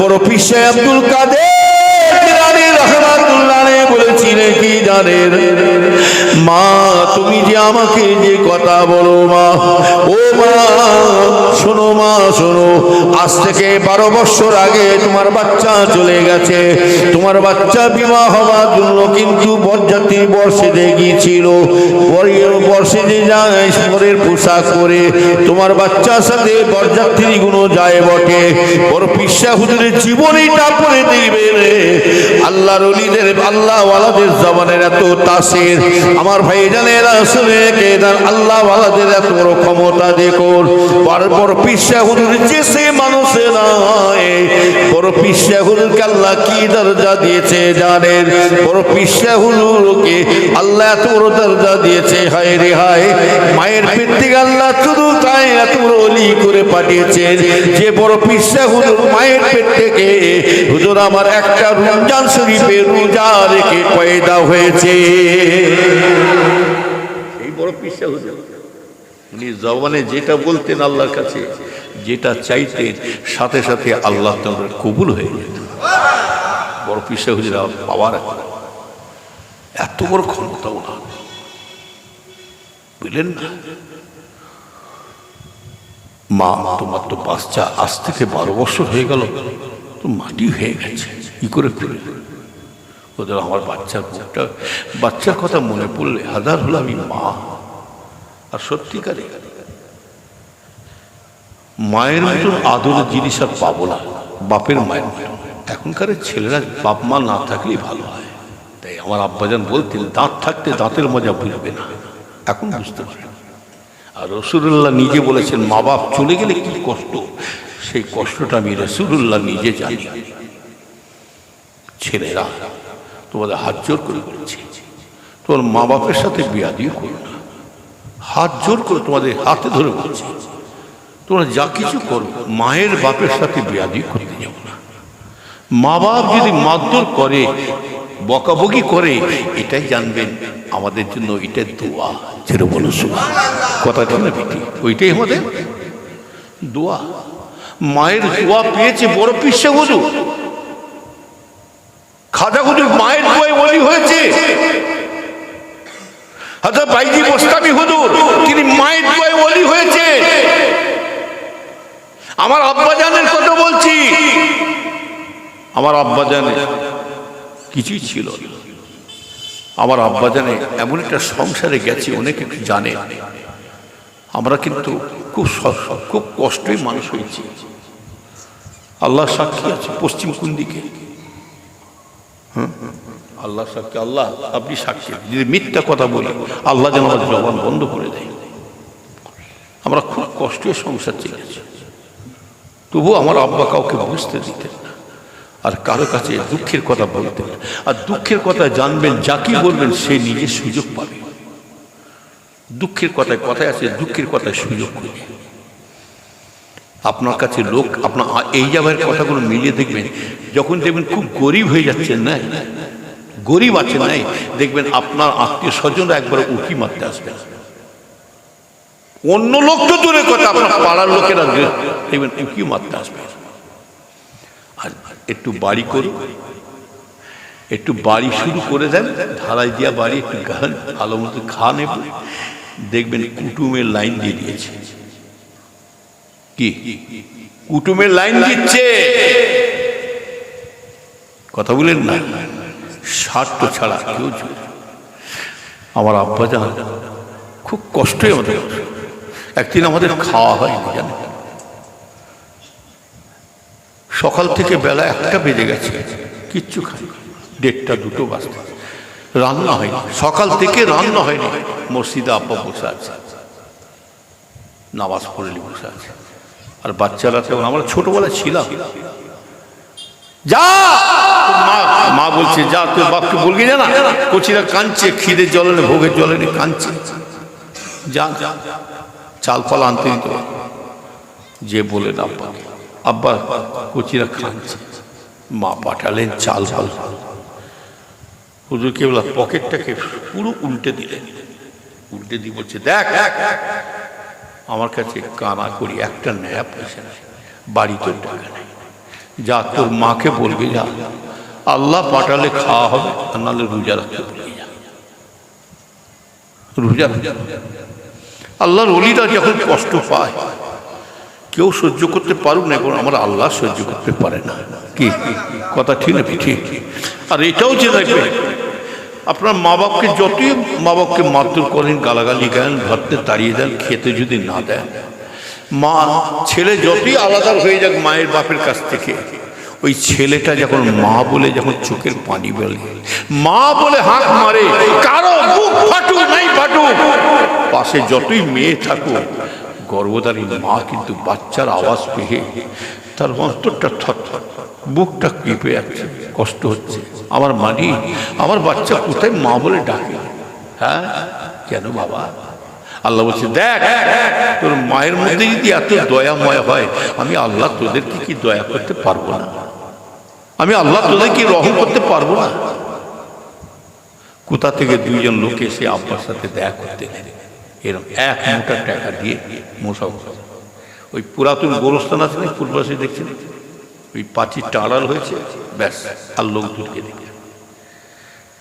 বড় পিসে আব্দুল কাদের। আলাইহি কি জানেন মা, তুমি যে আমাকে যে কথা বলো মা, ও মা, শোনো মা, শোনো, আজ থেকে বারো বছর আগে তোমার বাচ্চা চলে গেছে। তোমার বাচ্চা বিবাহ হওয়ার জন্য কিন্তু বরযাত্রী বর্ষে গিয়েছিল। বর্ষে যে যায় পরের পোশাক পরে। তোমার বাচ্চার সাথে বরযাত্রী গুলো যায় বটে। ওর পিসা হুজুরের জীবনীটা পড়ে দিবে রে। আল্লাহ রলিদের ওয়ালাদের জবানের এত তাসির। আমার ভাই জানের আসলে আল্লাহ ওয়ালাদের এত বড় ক্ষমতা দেখুন বড় পিসা হুজুর যে সে মানুষে নয়। বড় পিসা হুজুরকে আল্লাহ কি দরজা দিয়েছে জানেন? বড় পিসা হুজুরকে আল্লাহ এত বড় দরজা দিয়েছে, হায় রে হায়। মায়ের পেট থেকে আল্লাহ শুধু তাই এত বড় করে পাঠিয়েছেন। যে বড় পিসা হুজুর মায়ের পেট থেকে হুজুর, আমার একটা রমজান শরীফে রোজা রেখে পয়দা হয়েছে। এই বড় পিসা উনি জবানে যেটা বলতেন আল্লাহর কাছে, যেটা চাইতেন, সাথে সাথে আল্লাহ তোমার কবুল হয়ে যেত। বড় পিসা হুজুর পাওয়ার এত বড় ক্ষমতা ওনার। বুঝলেন না? মা, তোমার তো বাচ্চা আজ থেকে বারো বছর হয়ে গেল। তো মাটি হয়ে গেছে। কি করে করে ওদের আমার বাচ্চার মুখটা বাচ্চার কথা মনে পড়লে হাজার হলো আমি মা। আর সত্যিকারে মায়ের মতন আদরের জিনিস আর পাবো না। বাপের মায়ের এখনকার ছেলেরা বাপ মা না থাকলেই ভালো হয়। তাই আমার আব্বাজান বলতেন দাঁত থাকতে দাঁতের মজা বুঝবে না। এখন বুঝতে পারে আর রসুল্লাহ নিজে বলেছেন মা বাপ চলে গেলে কি কষ্ট? সেই কষ্টটা আমি রসুল্লাহ নিজে জানি। ছেলেরা, তোমাদের হাত জোর করে বলছি, তোমার মা বাপের সাথে বিয়া দিয়ে করো না। হাত জোর করে তোমাদের হাতে ধরে বলছি, তোমরা যা কিছু করো, মায়ের বাপের সাথে বিয়া দিয়ে করতে যাব না। মা বাপ যদি মারধর করে, বকাবকি করে, এটাই জানবেন, আমাদের জন্য এটা দোয়া। যেটা বলো সুমা কথাটা না বেটি ওইটাই আমাদের দোয়া। মায়ের দোয়া পেয়েছে, বড় পিসা হুজুর খাজা হুজুর মায়ের দোয়ায় বলি হয়েছে তিনি মায়ের দোয়ায় বলি হয়েছে। আমার আব্বাজানের কথা বলছি। আমার আব্বাজানের কিছুই ছিল। আমার আব্বাজানে এমন একটা সংসারে গেছে, অনেকে জানে। আমরা কিন্তু খুব খুব কষ্টই মানুষ হয়েছি। আল্লাহ সাক্ষী আছে পশ্চিম কোন দিকে? আল্লাহ সাক্ষী, আল্লাহ আপনি সাক্ষী। যদি মিথ্যা কথা বলি, আল্লাহ যেন আমাদের জবান বন্ধ করে দেয়। আমরা খুব কষ্টের সংসার চেয়েছি তবু আমার আব্বা কাউকে বুঝতে দিতেন না। আর কারও কাছে দুঃখের কথা বলতেন আর দুঃখের কথা জানবেন যাকে বলবেন, সে নিজে সুযোগ পাবে। দুঃখের কথায় কথায় আছে, দুঃখের কথায় সুযোগ খুঁজে। আপনার কাছে লোক, আপনার এই জায়গার কথাগুলো মিলিয়ে দেখবেন, যখন দেখবেন খুব গরিব হয়ে যাচ্ছেন না গরিব আছেন, নাই? দেখবেন আপনার আত্মীয় স্বজনরা একবার উঁকি মারতে আসবেন অন্য লোক তো দূরের কথা, আপনার পাড়ার লোকেরা দেখবেন উঁকি মারতে আসবে। আর একটু বাড়ি করি একটু বাড়ি শুরু করে দেন, ঢালাই দিয়া বাড়ি, একটু গান, ভালো মতো খা নেব। দেখবেন কুটুমের লাইন দিয়ে দিয়েছে। কি? কুটুমের লাইন দিচ্ছে। কথা বলেন না। স্বার্থ ছাড়া কেউ আমার আব্বা জান খুব কষ্টই আমাদের একদিন আমাদের খাওয়া হয়নি জানেন? সকাল থেকে বেলা একটা বেজে গেছে। কিচ্ছু খাই দেড়টা দুটো বাজতে। রান্না হয়নি। সকাল থেকে রান্না হয়নি। মসজিদে আব্বা বসে আছে। নামাজ পড়লি বসে আছে। আর বাচ্চারা তখন আমরা ছোটবেলায় ছিলাম। যা! মা বলছে, যা, তোর বাপকে বলবি না কচিরা কাঁদছে খিদের জলে ভোগের জলে কাঁদছে। যা চাল ফল আনতে দিত যে বলেন আব্বাকে, আব্বা, কচিরা কাঁদছে। মা পাঠালেন চাল ফাল হুজুর কেবল পকেটটাকে পুরো উল্টে দিলেন। উল্টে দিয়ে বলছে, দেখ আমার কাছে কানা করি, একটা নয়া পয়সা নেই বাড়িতে টাকা নেই। যা তোর মাকে বলবি যা আল্লাহ পাঠালে খাওয়া হবে, আর নাহলে রোজা রাখতে বলবি রোজা আল্লাহর অলিরা যখন কষ্ট পায়, কেউ সহ্য করতে পারুক না এখন আমার আল্লাহ সহ্য করতে পারে না। কি? কথা ঠিক না ঠিক। আর এটাও যে রাখবে আপনার মা বাপকে যতই মা বাপকে মারধর করেন, গালাগালি গান ঘরতে তাড়িয়ে দেন, খেতে যদি না দেন, মা ছেলে যতই আলাদা হয়ে যাক মায়ের বাপের কাছ থেকে, ওই ছেলেটা যখন মা বলে যখন চোখের পানি বলে, মা বলে হাত মারে, কারও ফাটুক, নাই ফাটুক, পাশে যতই মেয়ে থাকুক গর্ভধারী মা কিন্তু বাচ্চার আওয়াজ পেয়ে তার অন্তরটা থর বুকটা কেঁপে যাচ্ছে, কষ্ট হচ্ছে। আমার মানি আমার বাচ্চা কোথায় মা বলে ডাকে? হ্যাঁ? কেন বাবা? আল্লাহ বলছে, দেখ, তোর মায়ের মধ্যে যদি এত দয়াময় হয়, আমি আল্লাহ তোদেরকে কি দয়া করতে পারব না? আমি আল্লাহ তোদের কি রহম করতে পারব না? কোথা থেকে দুইজন লোক এসে আব্বার সাথে দেখা করতে গেলে এরকম। এক মোটা টাকা দিয়ে মশা ওই পুরাতন গোরস্থান আছে না পূর্বাসী দেখছেন? ওই পাঁচিরটা আড়াল হয়েছে, ব্যাস, আর লোক দুটিকে দেখে।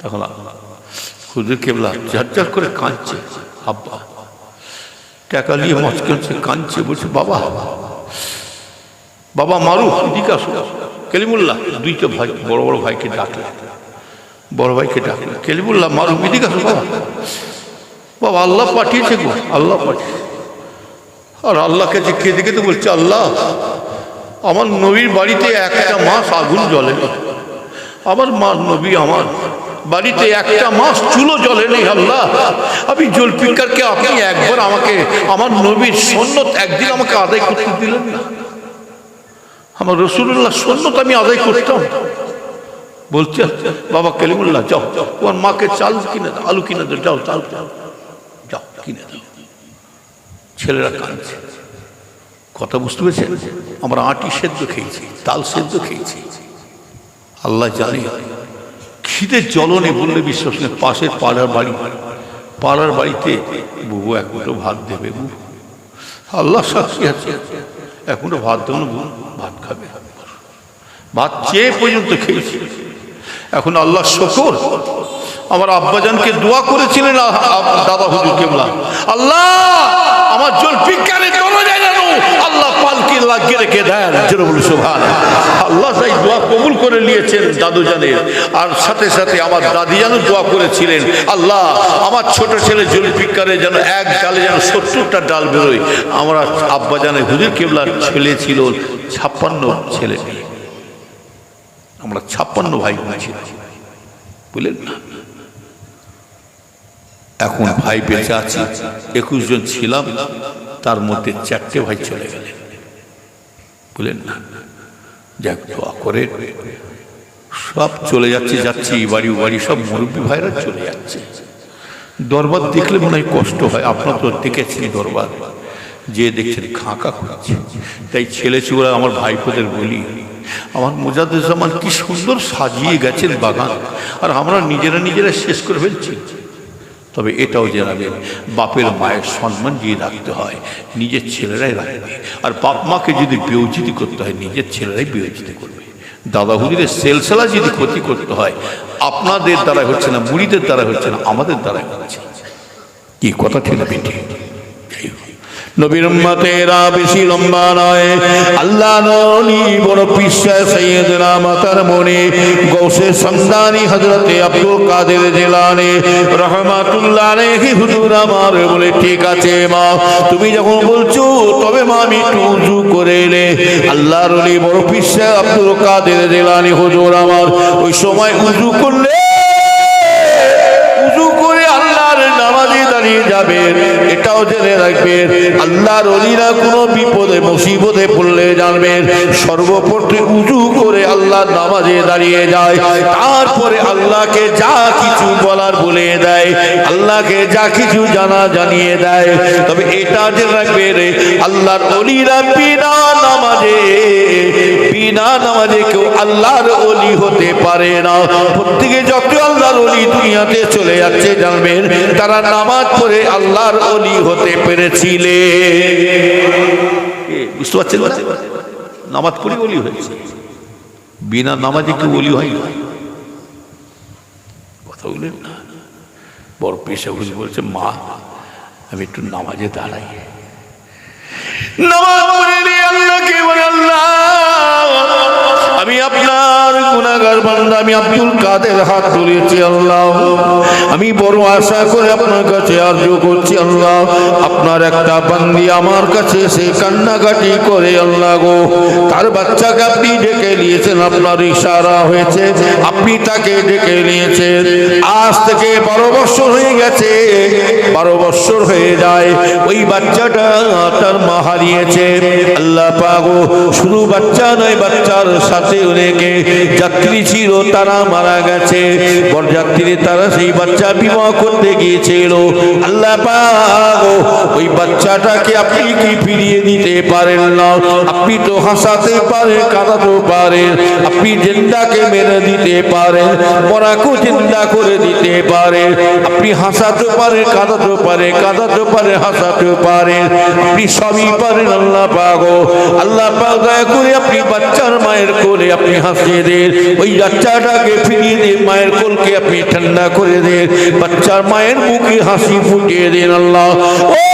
তখন খুদের কেবলা যার করে কাঁদছে। আব্বা, টাকা নিয়ে মচকে হচ্ছে কাঁদছে, বলছে, বাবা বাবা, মারু, এদিকে আসো। কেলিমুল্লাহ, দুইটা ভাই, বড় বড় ভাইকে ডাকলে বড় ভাইকে ডাকলে কেলিমুল্লাহ, মারু, এদিকে আসো, বাবা। বাবা, আল্লাহ পাঠিয়েছে গো, আল্লাহ পাঠিয়েছে। আর আল্লাহকে যে কেঁদে কেঁদে বলছে, আল্লাহ, আমার নবীর বাড়িতে একটা মাস আগুন জ্বলে না। আমার মা, নবী আমার বাড়িতে একটা মাস চুলো জ্বলে নেই আল্লাহ। আমি জলপিকারকে আপনি একবার আমাকে, আমার নবীর সন্ন্যত একদিন আমাকে আদায় করতে দিলেন আমার রসুল্লাহ সন্ন্যত আমি আদায় করতাম। বলছে, বাবা, কেলিমুল্লাহ, যাও। তোমার মাকে চাল কিনে আলু কিনে দাও, যাও, চাল যাও যাও, কিনে দাও। ছেলেরা কাঁদছে। কথা বুঝতে পেরেছেন? আমরা আটি সেদ্ধ খেয়েছি, তাল সেদ্ধ খেয়েছি। আল্লাহ জানে, খিদের জ্বলনে বললে বিশ্বাস নেই, পাশের পাড়ার বাড়ি, পাড়ার বাড়িতে বুবু এক মুঠো ভাত দেবে বুবু আল্লাহ সাক্ষী আছে। এক মুঠো ভাত দেবো বুবু ভাত খাবে। ভাত চেয়ে পর্যন্ত খেয়েছি। এখন আল্লাহ শকর। আমার আব্বাজানকে দোয়া করেছিলেন দাদা হুজুর কেবলা। আল্লাহ, আমার জল বিজ্ঞানে দরজায় যেন আল্লাহ পালকি লাগিয়ে রেখে দেন বলি সুভান আল্লাহ তাই দোয়া কবুল করে নিয়েছেন দাদু জানের আর সাথে সাথে আমার দাদি যেন দোয়া করেছিলেন। আল্লাহ, আমার ছোট ছেলে জুলফিকারে যেন এক ডালে যেন সত্তরটা ডাল বেরোয়। আমরা আব্বা জানের হুজুর কেবলার ছেলে ছিল ছাপ্পান্ন ছেলে। আমরা ছাপ্পান্ন ভাই ছিলাম। বুঝলেন না? এখন ভাই বেঁচে আছে, একুশ জন ছিলাম, তার মধ্যে চারটে ভাই চলে গেলেন। বুঝলেন না, যাক, দোয়া করে। সব চলে যাচ্ছে যাচ্ছে, এই বাড়ি বাড়ি, সব মুরব্বী ভাইরা চলে যাচ্ছে। দরবার দেখলে মনে হয় কষ্ট হয়, আপনার তো দেখেছেন দরবার। যে দেখছেন খাঁকা করছে তাই ছেলে চুরা আমার ভাইপোদের বলি, আমার মোজাদুজ্জামান কি সুন্দর সাজিয়ে গেছেন বাগান, আর আমরা নিজেরা নিজেরা শেষ করে ফেলছি। তবে এটাও জানাবেন বাপের মায়ের সম্মান দিয়ে রাখতে হয়, নিজের ছেলেরাই রাখবে। আর বাপ মাকে যদি বিয়োজিত করতে হয়, নিজের ছেলেরাই বিয়োজিত করবে। দাদা হুজুরের সেলসেলা যদি ক্ষতি করতে হয়, আপনাদের দ্বারা হচ্ছে না, মুড়িদের দ্বারা হচ্ছে না, আমাদের দ্বারাই হচ্ছে কি কথা ঠিক না। নবীর বেশি লম্বা নয়। আল্লাহ বড় মাতার মনে গৌসে সন্দানি হজরতে আব্দুল কাদের জেলানে রহমাতুল্লাহ হুজুর আমার বলে, ঠিক আছে মা, তুমি যখন বলছো তবে মা আমি একটু উজু করে এলে আল্লাহ অলি বড় পিসায় আব্দুল কাদের জেলানি হুজুর আমার, ওই সময় উজু করলে, উজু করে দাঁড়িয়ে যাবেন, এটাও জেনে রাখবেন, আল্লাহর অলিরা কোনো বিপদে, মুসিবতে পড়লে জানবেন সর্বপ্রথমে উজু করে আল্লাহর নামাজে দাঁড়িয়ে যায়, তারপরে আল্লাহকে যা কিছু বলার বলে দেয়, আল্লাহকে যা কিছু জানা জানিয়ে দেয়, তবে এটা জেনে রাখবেন, আল্লাহর অলিরা বিনা নামাজে বিনা নামাজে কেউ আল্লাহর অলি হতে পারে না। প্রত্যেকে যত আল্লাহর অলি দুনিয়াতে চলে যাচ্ছে, জানবেন, তারা নামাজ পড়ে আল্লাহর অলি হতে পেরেছিলে। বুঝতে পারছেন নামাজ পড়ে অলি হয়েছে। বিনা নামাজে কি বলি হয়? কথা বললেন না। বড় পেশা বুঝে বলছে, মা, আমি একটু নামাজে দাঁড়াই। নামাজ পড়ে আল্লাহকে বলে, আল্লাহ আমি আপনার গুনাহগার বান্দা, আমি আব্দুল কাদের হাত ধরেছি আল্লাহ। আমি বড় আশা করে আপনার কাছে আর্য করছি আল্লাহ। আপনার একটা বান্দি আমার কাছে এসে কান্নাকাটি করে আল্লাহ গো। তার বাচ্চাকে আপনি ডেকে নিয়েছেন, আপনার ইশারা হয়েছে, আপনি তাকে ডেকে নিয়েছেন। আজ থেকে বারো বছর হয়ে গেছে, বারো বছর হয়ে যায়, ওই বাচ্চাটা তার মা হারিয়েছে। আল্লাহ পাগো, শুধু বাচ্চা নয়, বাচ্চার সাথে অনেকে যাত্রী ছিল, তারা মারা গেছে। বরযাত্রী তারা সেই বাচ্চা বিবাহ করতে গিয়েছিল। আল্লাহ ওই বাচ্চাটাকে আপনি কি ফিরিয়ে দিতে পারেন না? আপনি তো হাসাতে পারেন কাঁদাতে পারেন। আপনি জেন্দাকে মেরে দিতে পারেন, মরাকেও জিন্দা করে দিতে পারেন। আপনি হাসাতে পারেন কাঁদাতে পারেন কাঁদাতে পারেন হাসাতে পারেন। আপনি সবই পারেন, আল্লাহ পাগো আল্লাহ পাক, দয়া করে আপনি বাচ্চার মায়ের কোলে আপনি হাসিয়ে দেন। ওই বাচ্চাটাকে ফিরিয়ে দিন, মায়ের কোলকে আপনি ঠান্ডা করে দেন। বাচ্চার মায়ের মুখে হাসি ফুটিয়ে দেন আল্লাহ। ও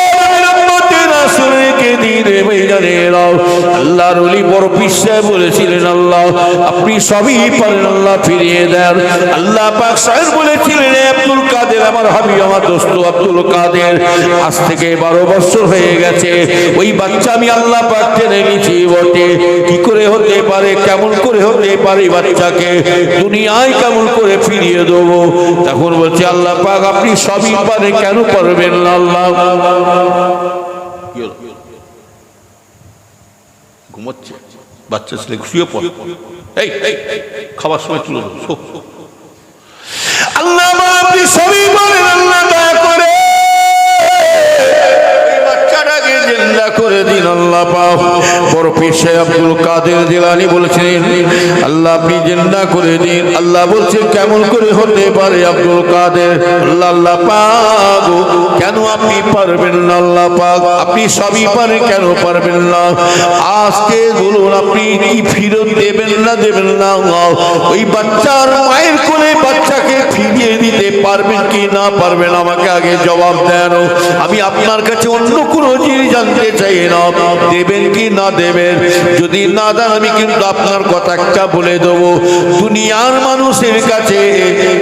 আসরকে দিনে মেজানেরাও আল্লাহর ওলি বড় পিসায় বলেছিলেন, আল্লাহ, আপনি সবই পারেন, আল্লাহ ফিরিয়ে দেন। আল্লাহ পাক সাহেব বলেছিলেন আব্দুল কাদের, আমার হাবি আমার দোস্ত আব্দুল কাদের, আজ থেকে বারো বছর হয়ে গেছে, ওই বাচ্চা আমি আল্লাহ পাক টেনে নিয়েছি বটে। কি করে হতে পারে, কেমন করে হতে পারে বাচ্চাকে? দুনিয়ায় কেমন করে ফিরিয়ে দেবো? তখন বলছে, আল্লাহ পাক, আপনি সবই পারে কেন পারবেন না আল্লাহ? ঘুমোচ্ছে বাচ্চা ছেলে শুয়ে পড়ে। এই খাবার সময় তুলে আল্লাহ আপনি সবই বলেন আল্লাহ দয়া করে করে দিন, আল্লাহ বড় পেশে আব্দুল কাদের জিলানি বলেছেন আল্লাহ আপনি জিন্দা করে দিন। আল্লাহ বলছে, কেমন করে হতে পারে আব্দুল কাদের? আল্লাহ পাক। কেন আপনি পারবেন না, আল্লাহ পাক? আপনি সবই পারেন, কেন পারবেন না? আজকে বলুন, আপনি কি ফিরত দেবেন না দেবেন না? ওই বাচ্চার মায়ের কোলে বাচ্চাকে ফিরিয়ে দিতে পারবেন কি না পারবেন? আমাকে আগে জবাব দেন। আমি আপনার কাছে অন্য কোনো জানতে চাই না দেবেন কি না দেবেন? যদি না দেন, আমি কিন্তু আপনার কথা একটা বলে দেবো। দুনিয়ার মানুষের কাছে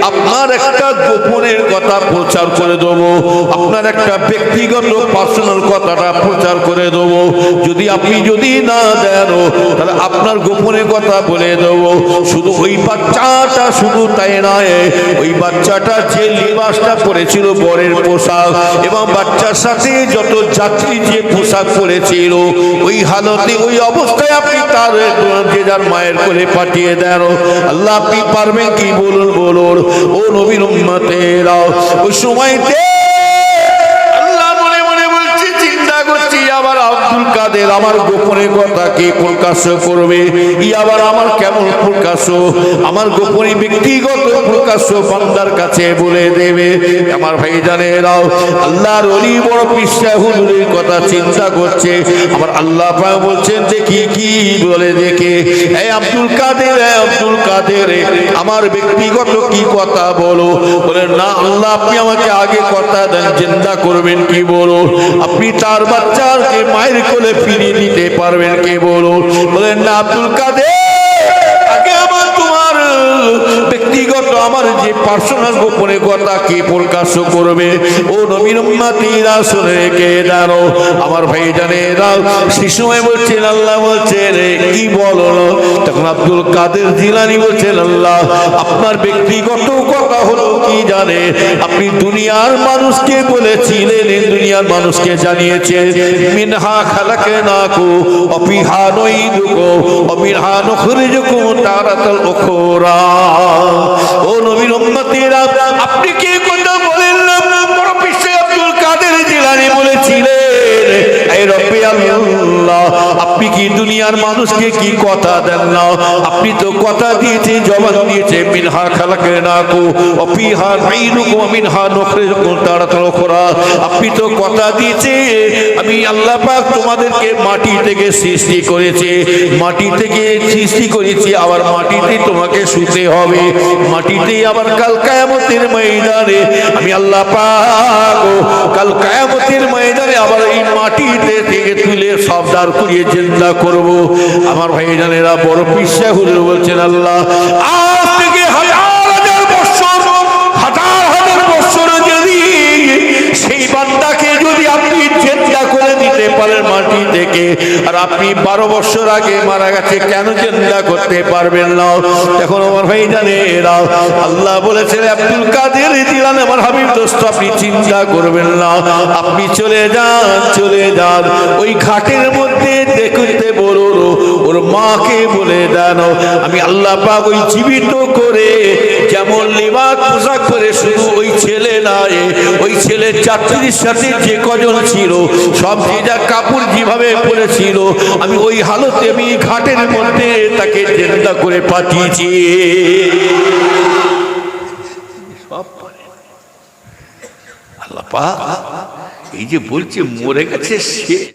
আপনার একটা গোপনের কথা প্রচার করে দেবো। আপনার একটা ব্যক্তিগত পার্সোনাল কথাটা প্রচার করে দেবো। যদি আপনি যদি না দেন, তাহলে আপনার গোপনের কথা বলে দেবো। শুধু ওই বাচ্চাটা শুধু তাই নয়, ওই বাচ্চাটা যে লিবাসটা পরেছিল বরের পোশাক, এবং বাচ্চার সাথে যত যাত্রী যে পোশাক পরেছিল। ওই হালতে, ওই অবস্থায় আপনি তার যে যার মায়ের কোলে পাঠিয়ে দেন। আল্লাহ আপনি পারবেন কি বলুন বলুন। ও নবীন উম্মতেরা, ওই সময়তে আব্দুল কাদের আমার গোপনে কথা কে প্রকাশ করবে? ই আবার আমার কেমন প্রকাশ? আমার গোপনে ব্যক্তিগত প্রকাশ বান্দার কাছে বলে দেবে। আমার ভাই জানেরাও আল্লাহর অলি বড় পিসা হুজুরের কথা চিন্তা করছে। আমার আল্লাহ পাক বলছেন যে কি কি বলে দেখে। এই আব্দুল কাদের, এই আব্দুল কাদের, আমার ব্যক্তিগত কি কথা বলো? বলে, না আল্লাহ, আপনি আমাকে আগে কথা দেন চিন্তা করবেন, কি বলো? আপনি তার বাচ্চাকে মায়ের কোলে ফিরিয়ে দিতে পারবেন কে বলুন? বলেন না আব্দুল কাদের আগে আমার তোমার ব্যক্তিগত আমার যে পার্সোনাল গোপনে কথা কি প্রকাশ করবে? ও নবীন উম্মাতিরা শুনে রেখে দাঁড়ো আমার ভাই জানে দাও সেই সময় বলছেন, আল্লাহ বলছেন কি বলো? তখন আব্দুল কাদের জিলানি বলছেন, আল্লাহ, আপনার ব্যক্তিগত কথা হলো কি জানে? আপনি দুনিয়ার মানুষকে বলেছিলেন, দুনিয়ার মানুষকে জানিয়েছেন মিনহা খালাকে নাকু অপিহা নই দুকো, অমিনহা নখরিজুকু তারাতাল উখরা। ও নবীর উম্মতিরা, আপনি কি কথা বলেন না? বড় পিছে আব্দুল কাদের জিলানি বলেছিলেন, এই রব্বি আল্লাহ আল্লাহ, আপনি কি দুনিয়ার মানুষকে কি কথা দেন না? আপনি তো কথা দিয়েছে, জবান দিয়েছে, মিনহা খালাকে অপিহা মিনহা উখরা। আপনি তো কথা দিয়েছে, আমি আল্লাহ পাক তোমাদেরকে মাটি থেকে সৃষ্টি করেছে। মাটি থেকে সৃষ্টি করেছি, আবার মাটিতে তোমাকে শুতে হবে। মাটিতেই আবার কাল কায়ামতের ময়দানে, আমি আল্লাহ পাক কাল কায়ামতের ময়দানে আবার এই মাটিতে থেকে তুলে সব দাঁড় করিয়ে চিন্তা করব। আমার ভাই ভাইজানেরা বড় বিশ্বাস বলছেন, আল্লাহ, আজ পারেন মাটি থেকে। আর আপনি বারো বছর আগে মারা গেছে, কেন চিন্তা করতে পারবেন না? এখন আমার ভাই জানে এরা আল্লাহ বলেছেন আব্দুল কাদের জিলান আমার হাবিব দোস্ত, আপনি চিন্তা করবেন না। আপনি চলে যান চলে যান। ওই ঘাটের মধ্যে দেখতে বলুন, ওর মাকে বলে দেন। আমি আল্লাহ পাক ওই জীবিত করে যেমন লিবাস পোশাক করে শুধু ওই নয় ওই সাথে যে কজন ছিল, সব যা কাপড় যেভাবে পরেছিল, আমি ওই হালতে আমি ঘাটের মধ্যে তাকে জেন্দা করে পাঠিয়েছি। এই যে বলছে, মরে গেছে সে।